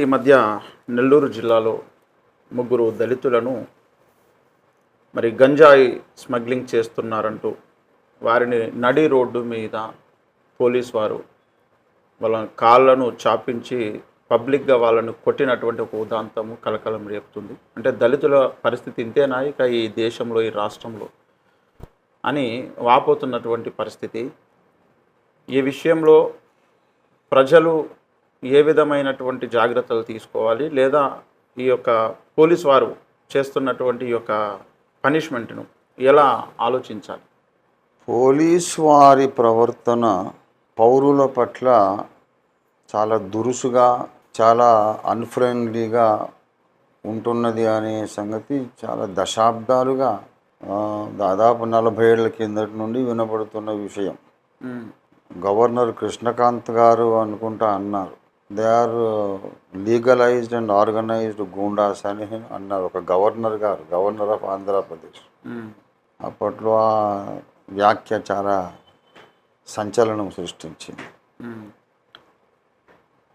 ఈ మధ్య నెల్లూరు జిల్లాలో ముగ్గురు దళితులను మరి గంజాయి స్మగ్లింగ్ చేస్తున్నారంటూ వారిని నడి రోడ్డు మీద పోలీస్ వారు వాళ్ళ కాళ్ళను చాపించి పబ్లిక్గా వాళ్ళను కొట్టినటువంటి ఒక ఉదాంతము కలకలం రేపుతుంది. అంటే దళితుల పరిస్థితి ఇంతేనా? ఇక ఈ దేశంలో ఈ రాష్ట్రంలో అని వాపోతున్నటువంటి పరిస్థితి. ఈ విషయంలో ప్రజలు ఏ విధమైనటువంటి జాగ్రత్తలు తీసుకోవాలి లేదా ఈ యొక్క పోలీస్ వారు చేస్తున్నటువంటి ఈ యొక్క పనిష్మెంట్ను ఎలా ఆలోచించాలి? పోలీస్ వారి ప్రవర్తన పౌరుల పట్ల చాలా దురుసుగా చాలా అన్ఫ్రెండ్లీగా ఉంటున్నది అనే సంగతి చాలా దశాబ్దాలుగా దాదాపు నలభై ఏళ్ళ కిందటి నుండి వినపడుతున్న విషయం. గవర్నర్ కృష్ణకాంత్ గారు అనుకుంటా అన్నారు. They are legalized and organized goondas అని అన్నారు ఒక గవర్నర్ గారు గవర్నర్ ఆఫ్ ఆంధ్రప్రదేశ్ అప్పట్లో ఆ వ్యాఖ్య చాలా సంచలనం సృష్టించింది.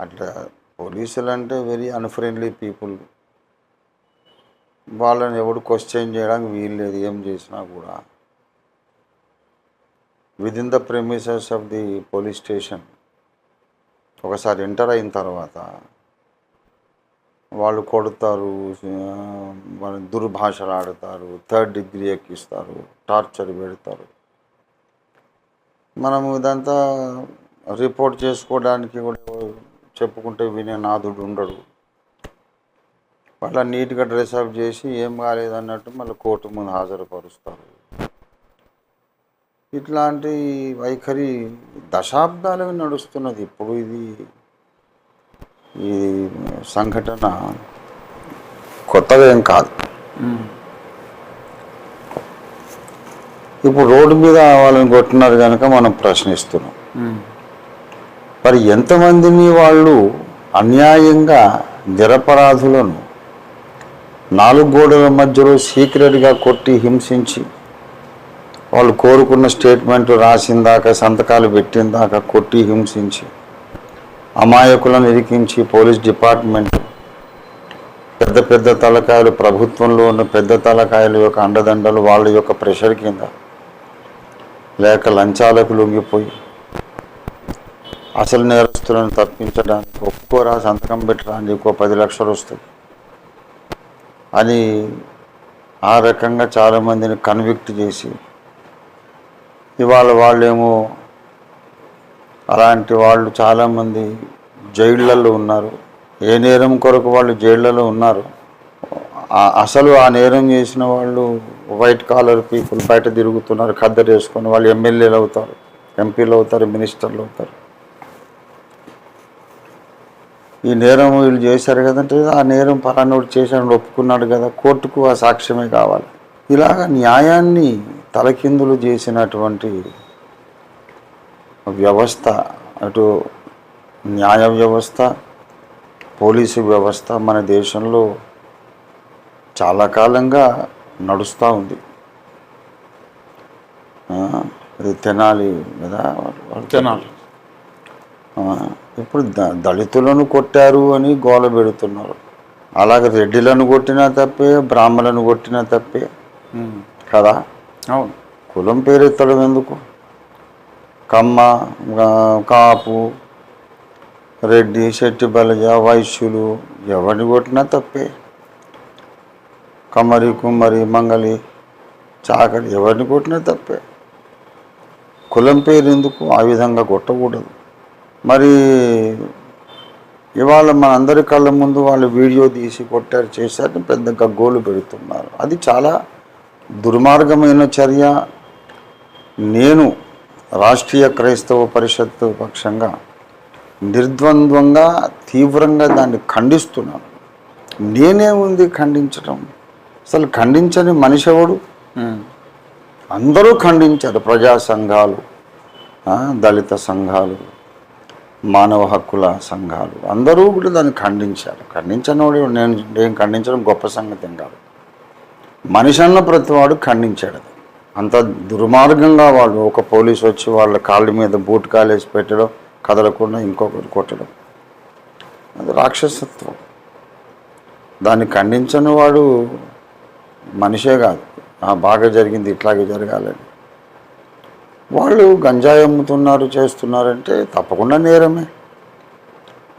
అట్లా పోలీసులు అంటే వెరీ అన్ఫ్రెండ్లీ పీపుల్ వాళ్ళని ఎవడు క్వశ్చన్ చేయడానికి వీలు లేదు ఏం చేసినా కూడా. With in the premises of the police station ఒకసారి ఎంటర్ అయిన తర్వాత వాళ్ళు కొడతారు వాళ్ళ దుర్భాషలు ఆడతారు థర్డ్ డిగ్రీ ఎక్కిస్తారు టార్చర్ పెడతారు. మనము ఇదంతా రిపోర్ట్ చేసుకోవడానికి కూడా చెప్పుకుంటే వినే నాదుడు ఉండడు. వాళ్ళ నీట్గా డ్రెస్అప్ చేసి ఏం కాలేదన్నట్టు మళ్ళీ కోర్టు ముందు హాజరుపరుస్తారు. ఇట్లాంటి వైఖరి దశాబ్దాలుగా నడుస్తున్నది. ఇప్పుడు ఇది ఈ సంఘటన కొత్తగా ఏం కాదు ఇప్పుడు రోడ్డు మీద వాళ్ళని కొట్టినారు కనుక మనం ప్రశ్నిస్తున్నాం. మరి ఎంతమందిని వాళ్ళు అన్యాయంగా నిరపరాధులను నాలుగు గోడల మధ్యలో సీక్రెట్గా కొట్టి హింసించి వాళ్ళు కోరుకున్న స్టేట్మెంట్ రాసిందాక సంతకాలు పెట్టిందాక కొట్టి హింసించి అమాయకులను ఇరికించి పోలీస్ డిపార్ట్మెంట్ పెద్ద పెద్ద తలకాయలు ప్రభుత్వంలో ఉన్న పెద్ద తలకాయల యొక్క అండదండలు వాళ్ళ యొక్క ప్రెషర్ కింద లేక లంచాలకు లొంగిపోయి అసలు నేరస్తులను తప్పించడానికి ఒప్పుకోరా సంతకం పెట్టరా నీకు పది లక్షలు వస్తాయి. అని ఆ రకంగా చాలామందిని కన్విక్ట్ చేసి ఇవాళ వాళ్ళేమో అలాంటి వాళ్ళు చాలామంది జైళ్ళల్లో ఉన్నారు. ఏ నేరం కొరకు వాళ్ళు జైళ్ళలో ఉన్నారు? అసలు ఆ నేరం చేసిన వాళ్ళు వైట్ కాలర్ పీపుల్ బయట తిరుగుతున్నారు ఖద్దరు వేసుకొని వాళ్ళు ఎమ్మెల్యేలు అవుతారు ఎంపీలు అవుతారు మినిస్టర్లు అవుతారు. ఈ నేరం వీళ్ళు చేశారు కదంటే ఆ నేరం పలానోడు చేశాడు ఒప్పుకున్నాడు కదా కోర్టుకు ఆ సాక్ష్యమే కావాలి. ఇలాగ న్యాయాన్ని తలకిందులు చేసినటువంటి వ్యవస్థ అటు న్యాయ వ్యవస్థ పోలీసు వ్యవస్థ మన దేశంలో చాలా కాలంగా నడుస్తూ ఉంది. ఇది తెనాలి కదా? ఆ, ఇప్పుడు ద దళితులను కొట్టారు అని గోల పెడుతున్నారు. అలాగే రెడ్డిలను కొట్టినా తప్పే బ్రాహ్మణులను కొట్టినా తప్పే కదా? అవును. కులం పేరు ఎత్తడం ఎందుకు? కమ్మ కాపు రెడ్డి శెట్టి బలజ వైశ్యులు ఎవరిని కొట్టినా తప్పే. కమ్మరి కుమ్మరి మంగలి చాకలి ఎవరిని కొట్టినా తప్పే. కులం పేరు ఎందుకు? ఆ విధంగా కొట్టకూడదు. మరి ఇవాళ మన అందరి కళ్ళ ముందు వాళ్ళు వీడియో తీసి కొట్టారు చేశారని పెద్ద గగ్గోలు పెడుతున్నారు. అది చాలా దుర్మార్గమైన చర్య. నేను రాష్ట్రీయ క్రైస్తవ పరిషత్ పక్షంగా నిర్ద్వంద్వంగా తీవ్రంగా దాన్ని ఖండిస్తున్నాను. నేనే ఉంది ఖండించడం అసలు ఖండించని మనిషి ఎవడు? అందరూ ఖండించారు. ప్రజా సంఘాలు దళిత సంఘాలు మానవ హక్కుల సంఘాలు. అందరూ కూడా దాన్ని ఖండించారు. ఖండించనోడు నేను నేను ఖండించడం గొప్ప సంగతి కాదు. మనిషి అన్న ప్రతివాడు ఖండించాడు అంత దుర్మార్గంగా వాళ్ళు ఒక పోలీసు వచ్చి వాళ్ళ కాళ్ళ మీద బూట్ కాలేసి పెట్టడం కదలకుండా ఇంకొకరు కొట్టడం. అది రాక్షసత్వం. దాన్ని ఖండించని వాడు మనిషే కాదు. బాగా జరిగింది ఇట్లాగే జరగాలని. వాళ్ళు గంజాయి అమ్ముతున్నారు చేస్తున్నారంటే తప్పకుండా నేరమే.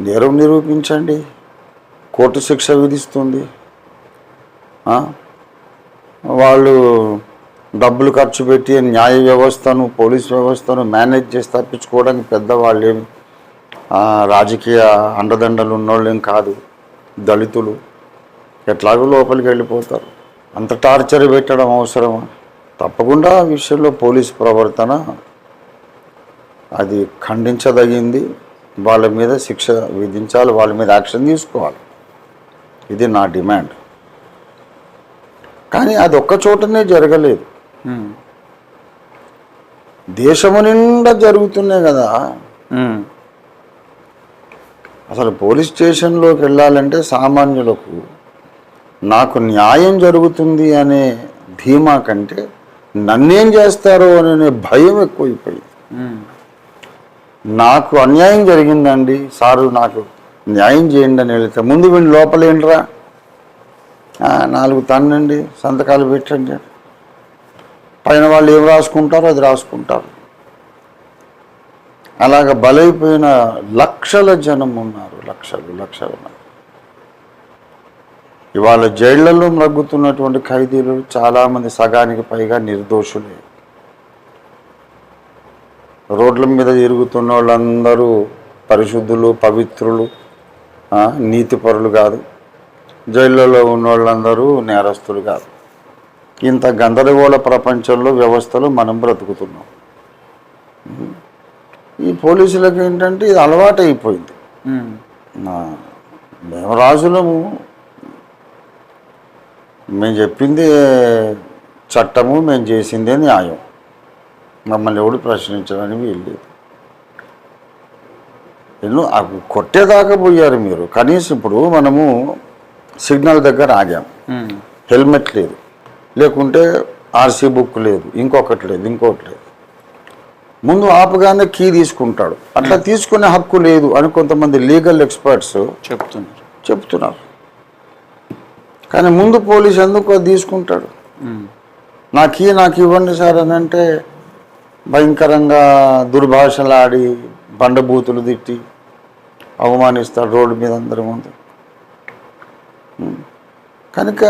నేరం నిరూపించండి. కోర్టు శిక్ష విధిస్తుంది. వాళ్ళు డబ్బులు ఖర్చు పెట్టి న్యాయ వ్యవస్థను పోలీస్ వ్యవస్థను మేనేజ్ చేసి తప్పించుకోవడానికి పెద్దవాళ్ళు ఏమి రాజకీయ అండదండలు ఉన్నోళ్ళు ఏం కాదు. దళితులు ఎట్లాగో లోపలికి వెళ్ళిపోతారు. అంత టార్చర్ పెట్టడం అవసరమా? తప్పకుండా ఆ విషయంలో పోలీస్ ప్రవర్తన అది ఖండించదగింది. వాళ్ళ మీద శిక్ష విధించాలి వాళ్ళ మీద యాక్షన్ తీసుకోవాలి. ఇది నా డిమాండ్. కానీ అది ఒక్క చోటనే జరగలేదు. దేశము నిండా జరుగుతున్నాయి కదా. అసలు పోలీస్ స్టేషన్లోకి వెళ్ళాలంటే సామాన్యులకు నాకు న్యాయం జరుగుతుంది అనే ధీమా కంటే నన్నేం చేస్తారో అనే భయం ఎక్కువైపోయింది. నాకు అన్యాయం జరిగిందండి సారు నాకు న్యాయం చేయండి అని వెళ్తే ముందు వీళ్ళు లోపలేంట్రా నాలుగు తన్నండి సంతకాలు పెట్టండి. పైన వాళ్ళు ఏం రాసుకుంటారో అది రాసుకుంటారు. అలాగ బలైపోయిన లక్షల జనం ఉన్నారు లక్షలు లక్షలు ఉన్నారు ఇవాళ జైళ్ళలో మ్రగ్గుతున్నటువంటి ఖైదీలు చాలామంది సగానికి పైగా నిర్దోషులే. రోడ్ల మీద తిరుగుతున్న వాళ్ళందరూ పరిశుద్ధులు పవిత్రులు నీతిపరులు కాదు. జైళ్ళలో ఉన్న వాళ్ళందరూ నేరస్తులు కాదు. ఇంత గందరగోళ ప్రపంచంలో వ్యవస్థలో మనం బ్రతుకుతున్నాం. ఈ పోలీసులకు ఏంటంటే ఇది అలవాటు అయిపోయింది మేము రాజులము. మేము చెప్పింది చట్టము మేము చేసిందే న్యాయం. మమ్మల్ని ఎవడు ప్రశ్నించడానికి వీల్లేదు. ఎన్నో కొట్టేదాకా పోయారు మీరు. కనీసం ఇప్పుడు మనము సిగ్నల్ దగ్గర ఆగాం. హెల్మెట్ లేదు. లేకుంటే ఆర్సీ బుక్ లేదు ఇంకొకటి లేదు ఇంకొకటి లేదు. ముందు ఆపగానే కీ తీసుకుంటాడు. అట్లా తీసుకునే హక్కు లేదు అని కొంతమంది లీగల్ ఎక్స్పర్ట్స్ చెప్తున్నారు. చెప్తున్నారు. కానీ ముందు పోలీస్ ఎందుకు తీసుకుంటాడు. నా కీ నాకు ఇవ్వండి సార్ అని అంటే భయంకరంగా దుర్భాషలాడి బండబూతులు తిట్టి అవమానిస్తాడు రోడ్డు మీద అందరి ముందు. కనుక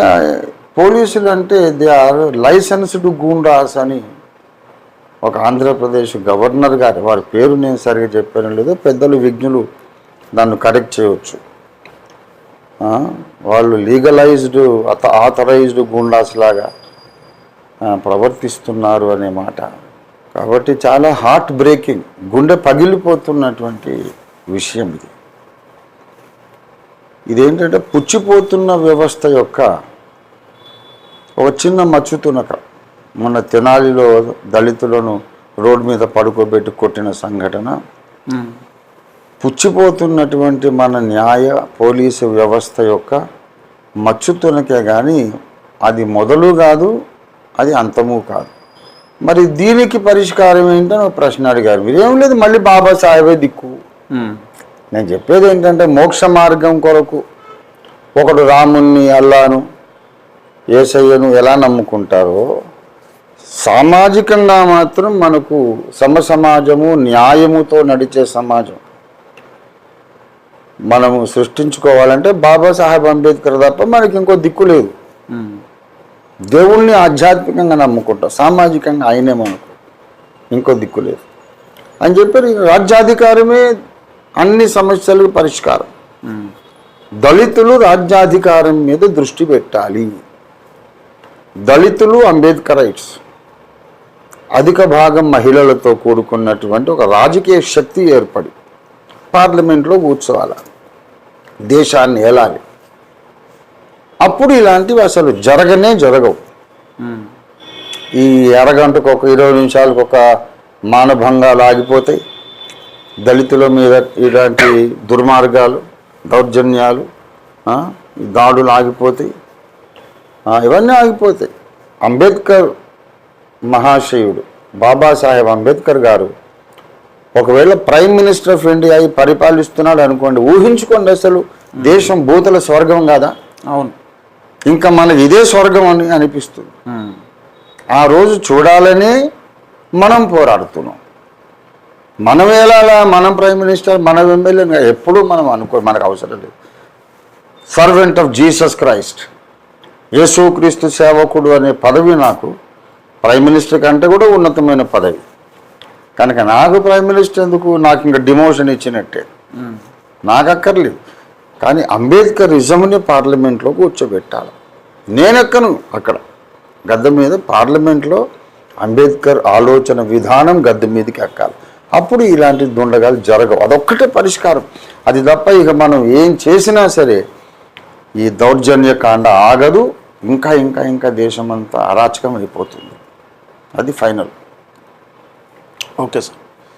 పోలీసులు అంటే దే ఆర్ లైసెన్స్డ్ గూండాస్ అని ఒక ఆంధ్రప్రదేశ్ గవర్నర్ గారు వారి పేరు నేను సరిగా చెప్పాను లేదో పెద్దలు విజ్ఞులు దాన్ని కరెక్ట్ చేయవచ్చు వాళ్ళు లీగలైజ్డ్ అత ఆథరైజ్డ్ గూండాస్ లాగా ప్రవర్తిస్తున్నారు అనే మాట. కాబట్టి చాలా హార్ట్ బ్రేకింగ్ గుండె పగిలిపోతున్నటువంటి విషయం ఇది. ఇదేంటంటే పుచ్చిపోతున్న వ్యవస్థ యొక్క ఒక చిన్న మచ్చు తునక. మొన్న తెనాలిలో దళితులను రోడ్డు మీద పడుకోబెట్టి కొట్టిన సంఘటన. పుచ్చిపోతున్నటువంటి మన న్యాయ పోలీసు వ్యవస్థ యొక్క మచ్చుతునకే కానీ అది మొదలు కాదు అది అంతము కాదు. మరి దీనికి పరిష్కారం ఏంటని ప్రశ్న అడిగారు. మీరేం లేదు మళ్ళీ బాబాసాహెబే దిక్కు. నేను చెప్పేది ఏంటంటే మోక్ష మార్గం కొరకు ఒకడు రాముణ్ణి అల్లాను ఏసయ్యను ఎలా నమ్ముకుంటారో సామాజికంగా మాత్రం మనకు సమ సమాజము న్యాయముతో నడిచే సమాజం. మనము సృష్టించుకోవాలంటే బాబాసాహెబ్ అంబేద్కర్ తప్ప మనకి ఇంకో దిక్కు లేదు. దేవుణ్ణి ఆధ్యాత్మికంగా నమ్ముకుంటాం సామాజికంగా ఆయనే మనకు ఇంకో దిక్కు లేదు. అని చెప్పారు ఈ రాజ్యాధికారమే అన్ని సమస్యలకు పరిష్కారం. దళితులు రాజ్యాధికారం మీద దృష్టి పెట్టాలి. దళితులు అంబేద్కరైట్స్. అధిక భాగం మహిళలతో కూడుకున్నటువంటి ఒక రాజకీయ శక్తి ఏర్పడి పార్లమెంట్లో కూర్చోవాలి. దేశాన్ని ఏలాలి. అప్పుడు ఇలాంటివి అసలు జరగనే జరగవు. ఈ అరగంటకు ఒక ఇరవై నిమిషాలకు ఒక మానభంగాలు ఆగిపోతాయి. దళితుల మీద ఇలాంటి దుర్మార్గాలు దౌర్జన్యాలు దాడులు ఆగిపోతాయి. ఇవన్నీ ఆగిపోతాయి. అంబేద్కర్ మహాశయుడు బాబాసాహెబ్ అంబేద్కర్ గారు ఒకవేళ ప్రైమ్ మినిస్టర్ ఆఫ్ ఇండియా అయి పరిపాలిస్తున్నాడు అనుకోండి ఊహించుకోండి అసలు దేశం భూతల స్వర్గం కాదా? అవును. ఇంకా మనకి ఇదే స్వర్గం అని అనిపిస్తుంది. ఆ రోజు చూడాలని మనం పోరాడుతున్నాం. మనం ఎలా మనం ప్రైమ్ మినిస్టర్ మనం ఎమ్మెల్యే ఎప్పుడూ మనం అనుకో మనకు అవసరం లేదు. సర్వెంట్ ఆఫ్ జీసస్ క్రైస్ట్ యేసుక్రీస్తు సేవకుడు అనే పదవి నాకు ప్రైమ్ మినిస్టర్ కంటే కూడా ఉన్నతమైన పదవి. కనుక నాకు ప్రైమ్ మినిస్టర్ ఎందుకు? నాకు ఇంకా డిమోషన్ ఇచ్చినట్టే. నాకు అక్కర్లేదు కానీ అంబేద్కర్ ఇజంని పార్లమెంట్లో కూర్చోబెట్టాలి. నేనెక్కను? అక్కడ. గద్దె మీద పార్లమెంట్లో అంబేద్కర్ ఆలోచన విధానం గద్దె మీదకి ఎక్కాలి. అప్పుడు ఇలాంటి దుండగాలు జరగవు. అదొక్కటే పరిష్కారం. అది తప్ప ఇక మనం ఏం చేసినా సరే ఈ దౌర్జన్య కాండ ఆగదు. ఇంకా ఇంకా ఇంకా దేశమంతా అరాచకం అయిపోతుంది. అది ఫైనల్. Okay sir.